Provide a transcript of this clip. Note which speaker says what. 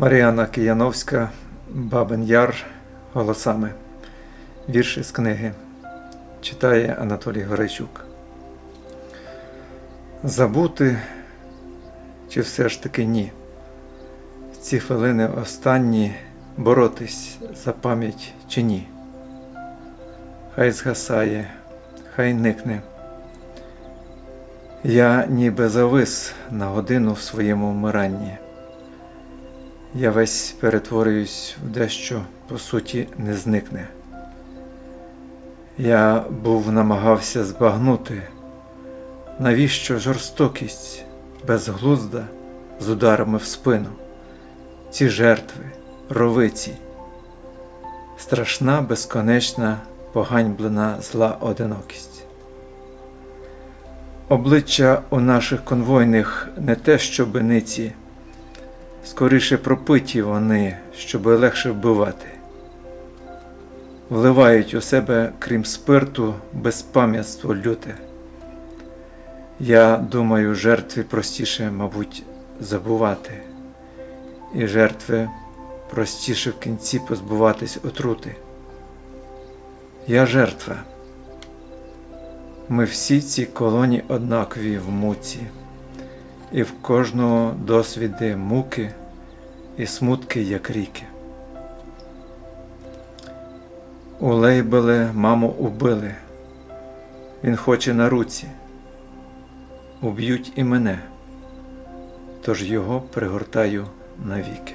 Speaker 1: Маріана Кияновська, Бабин Яр голосами. Вірші з книги. Читає Анатолій Горейчук. Забути чи все ж таки ні? Ці хвилини останні боротись за пам'ять чи ні? Хай згасає, хай никне. Я ніби завис на годину в своєму вмиранні. Я весь перетворююсь в дещо, по суті, не зникне. Я був намагався збагнути, навіщо жорстокість безглузда з ударами в спину, ці жертви, ровиці, страшна, безконечна, поганьблена зла одинокість. Обличчя у наших конвойних не те, що биниці, скоріше пропиті вони, щоб легше вбивати. Вливають у себе, крім спирту, безпам'ятство люте. Я думаю, жертві простіше, мабуть, забувати, і жертви простіше в кінці позбуватись отрути. Я жертва. Ми всі ці колоні однакові в муці, і в кожного досвіди муки і смутки, як ріки. У лейбеле маму убили, він хоче на руці, уб'ють і мене, тож його пригортаю навіки.